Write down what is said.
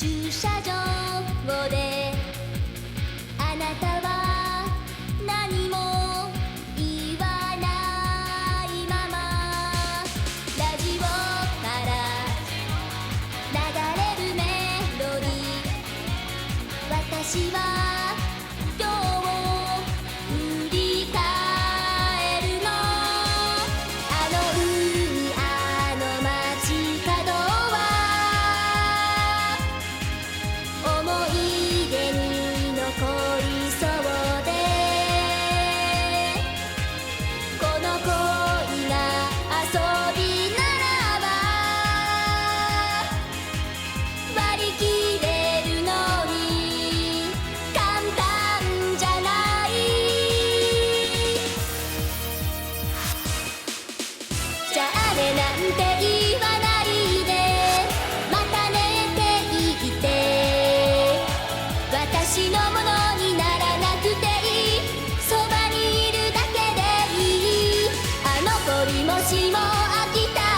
駐車場であなたは何も言わないままラジオから流れるメロディー私はのものにならなくていい。そばにいるだけでいい。あの子もしも飽きた